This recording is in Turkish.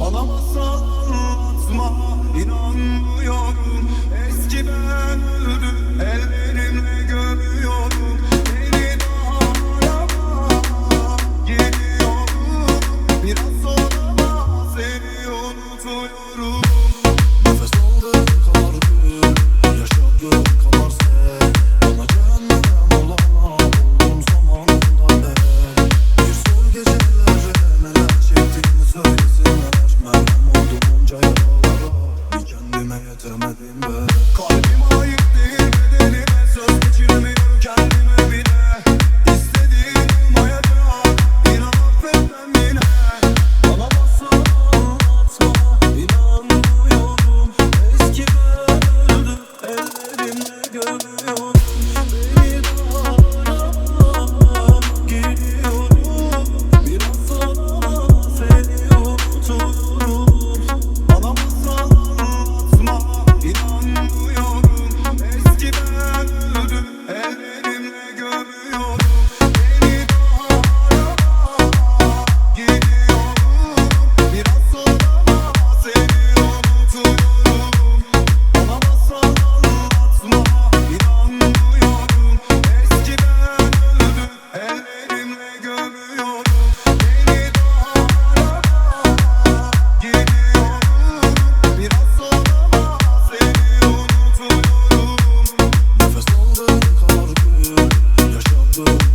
Alamazsan inanmıyorum. Eski ben öldüm ellerimle gömüyorum Beni daha arama gidiyorum Biraz sonra seni unutuyorum. you. to